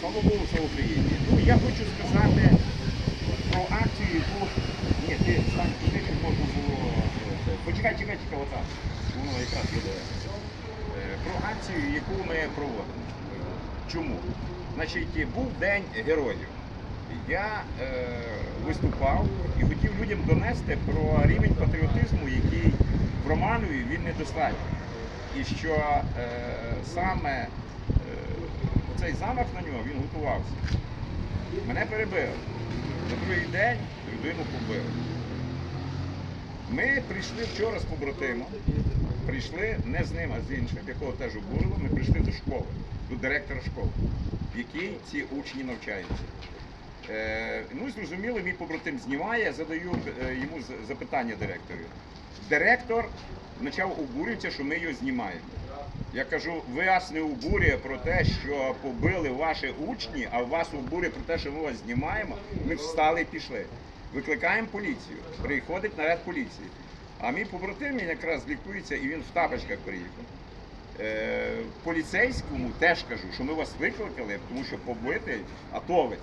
слава Богу, слава Україні. Ну, я хочу сказати про акцію, яку... Ні, ти стань туди, щоб можна було... е. Почекай, чекай, чекай, отак. Воно якраз буде. Е, Про акцію, яку ми проводимо. Чому? Значить, був День героїв. Я е, виступав і хотів людям донести про рівень патріотизму, який в Романові він недостатній. І що е, саме цей замах на нього він готувався. Мене перебили. На другий день людину побили. Ми прийшли вчора з побратимом, прийшли не з ним, а з іншим, якого теж обурило, ми прийшли до школи, до директора школи, в якій ці учні навчаються. Е, ну зрозуміло, мій побратим знімає, я задаю е, йому запитання директору. Директор почав обурюватися, що ми його знімаємо. Я кажу, ви вас не обурює про те, що побили ваші учні, а вас обурює про те, що ми вас знімаємо. Ми встали і пішли. Викликаємо поліцію. Приходить наряд поліції. А мій побратим якраз лікується і він в тапочках приїхав. Е, поліцейському теж кажу, що ми вас викликали, тому що побитий атовець.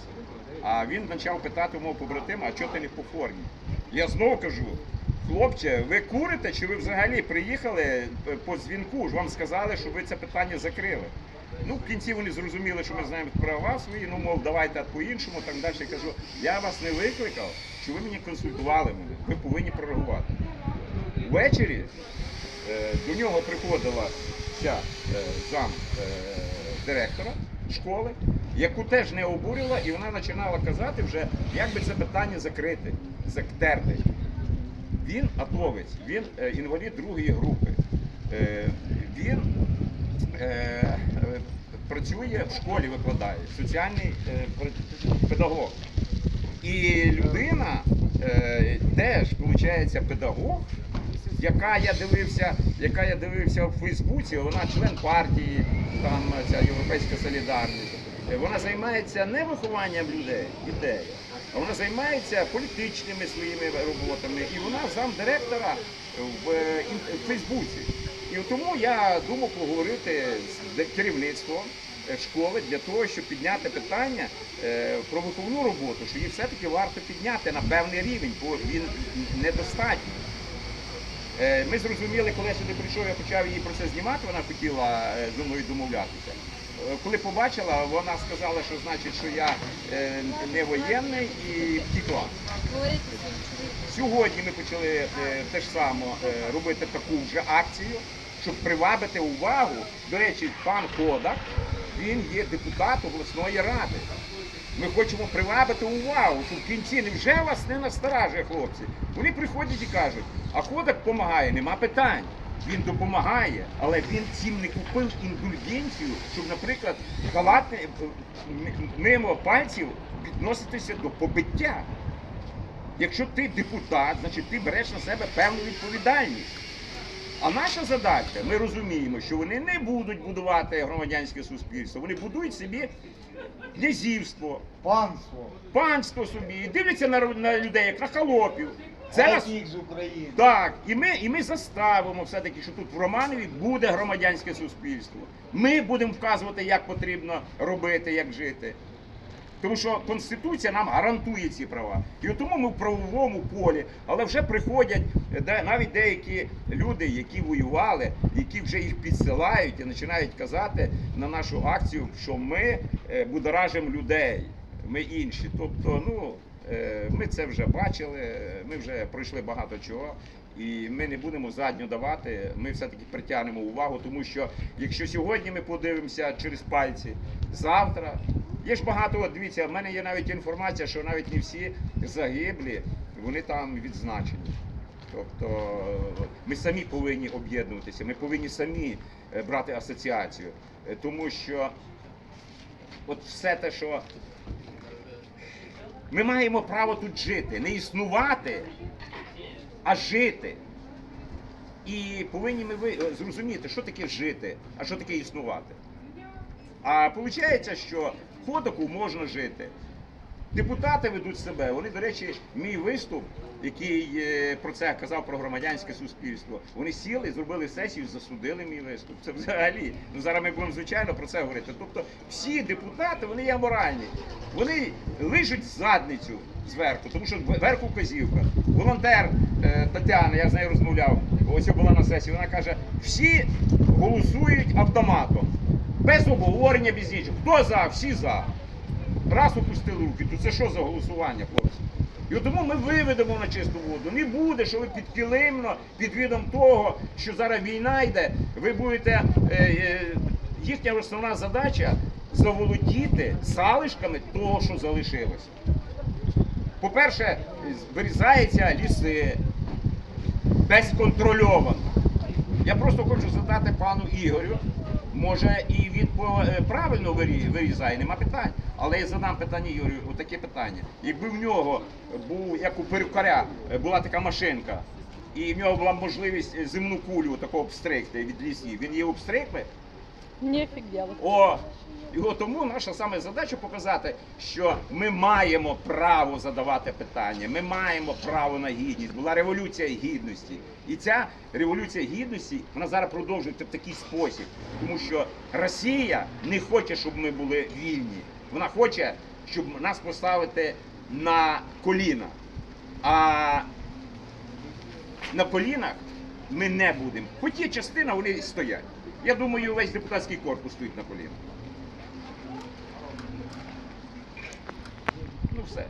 А він почав питати мого побратима, а чого ти не по формі? Я знову кажу, хлопче, ви курите чи ви взагалі приїхали по дзвінку? Ж вам сказали, що ви це питання закрили. Ну, в кінці вони зрозуміли, що ми знаємо права свої, ну, мов, давайте по-іншому, так далі. Я кажу, я вас не викликав, що ви мені консультували мене, ви повинні прореагувати. Ввечері е, до нього приходила ця е, зам е, директора школи, яку теж не обурила, і вона починала казати вже, як би це питання закрити, зактерти. Він атовець, він е, інвалід другої групи. Е, він е, працює в школі, викладає, соціальний педагог. І людина теж, виходить, педагог, яка я дивився, яка я дивився в Фейсбуці, вона член партії, там ця Європейська Солідарність. Е, Вона займається не вихованням людей, дітей, а вона займається політичними своїми роботами. І вона замдиректора в, е, Фейсбуці. І тому я думав поговорити з керівництвом е, школи для того, щоб підняти питання про виховну роботу, що її все-таки варто підняти на певний рівень, бо він недостатній. Е, Ми зрозуміли, коли я сюди прийшов, я почав її про це знімати, вона хотіла е, зі мною домовлятися. Е, Коли побачила, вона сказала, що значить, що я не воєнний і чоловіком. Сьогодні ми почали те ж саме робити таку вже акцію, щоб привабити увагу. До речі, пан Кодак, він є депутат обласної ради. Ми хочемо привабити увагу, щоб в кінці невже вас не насторажує, хлопці. Вони приходять і кажуть, а Кодак допомагає, нема питань. Він допомагає, але він цим не купив індульгенцію, щоб, наприклад, халатне мимо пальців відноситися до побиття. Якщо ти депутат, значить ти береш на себе певну відповідальність. А наша задача, ми розуміємо, що вони не будуть будувати громадянське суспільство, вони будують собі князівство, Панство, панство собі, і дивляться на, на людей, як на холопів. Це нас з України. так, і ми, і ми заставимо все-таки, що тут в Романові буде громадянське суспільство. Ми будемо вказувати, як потрібно робити, як жити. Тому що Конституція нам гарантує ці права. І тому ми в правовому полі, але вже приходять навіть деякі люди, які воювали, які вже їх підсилають і починають казати на нашу акцію, що ми е, будоражимо людей, ми інші. Тобто, ну. Е, Ми це вже бачили, ми вже пройшли багато чого, і ми не будемо задню давати. Ми все-таки притягнемо увагу, тому що якщо сьогодні ми подивимося через пальці, завтра є ж багато. От дивіться, в мене є навіть інформація, що навіть не всі загиблі, вони там відзначені. Тобто е, ми самі повинні об'єднуватися, ми повинні самі е, брати асоціацію, Е, тому що от все те, що ми маємо право тут жити, не існувати, а жити. І повинні ми зрозуміти, що таке жити, а що таке існувати. А виходить, що ходаку можна жити. Депутати ведуть себе. Вони, до речі, мій виступ, який е, про це казав про громадянське суспільство. Вони сіли, зробили сесію, засудили мій виступ. Це взагалі. Ну зараз ми будемо звичайно про це говорити. Тобто, всі депутати вони є моральні. Вони лижуть задницю зверху, тому що зверху вказівка. Волонтер е, Тетяна, я з нею розмовляв. Ось була на сесії. Вона каже: всі голосують автоматом, без обговорення, без нічого. Хто за? Всі за. Раз опустили руки, то це що за голосування, хлопці? І тому ми виведемо на чисту воду. Не буде, що ви підкилимно, під відом того, що зараз війна йде, ви будете. Е, е, їхня основна задача заволодіти залишками того, що залишилося. По-перше, вирізаються ліси безконтрольовано. Я просто хочу задати пану Ігорю. Може, і він е, правильно вирізає, нема питань. Але я задам питання Юрію, отаке питання. Якби в нього був, як у перукаря, е, була така машинка, і в нього була можливість е, земну кулю такого обстригти від лісів, він її обстриг Нефіг делать. О! І от тому наша саме задача показати, що ми маємо право задавати питання, ми маємо право на гідність. Була революція гідності. І ця революція гідності вона зараз продовжується в такий спосіб, тому що Росія не хоче, щоб ми були вільні. Вона хоче, щоб нас поставити на коліна. А на колінах ми не будемо. Хоч є частина, вони стоять. Я думаю, весь депутатський корпус стоїть на колінах. Ну все.